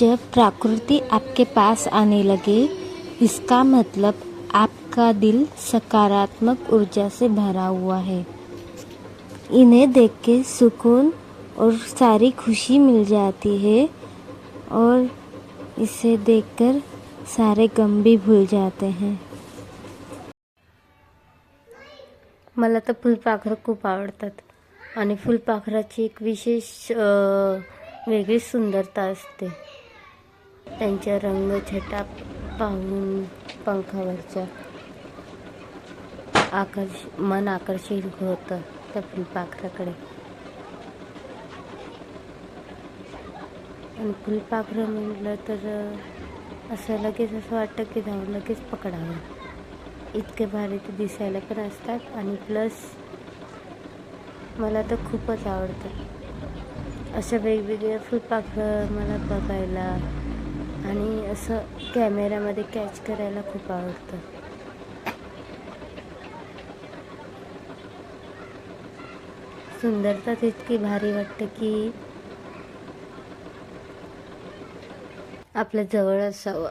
जब प्रकृति आपके पास आने लगे इसका मतलब आपका दिल सकारात्मक ऊर्जा से भरा हुआ है। इन्हें देख के सुकून और सारी खुशी मिल जाती है और इसे देखकर सारे गम भी भूल जाते हैं। मला तर फुलपाखरं खूप आवडतात आणि फुलपाखराची एक विशेष अ, वेगळीच सुंदरता असते. त्यांच्या रंगछटा पाहून पंखावरच्या आकर्ष मन आकर्षित होतं त्या फुलपाखराकडे आणि फुलपाखरं म्हटलं तर असं लगेच असं वाटतं की धावून लगेच पकडावं. इतके भारी ते दिसायला पण असतात आणि प्लस मला तर खूपच आवडतं. अशा वेगवेगळ्या फुलपाखरं मला बघायला असं कॅमेऱ्यामध्ये कॅच करायला खूप आवडतं. सुंदरता इतकी भारी वाटते की आपल्या जवळ असावं.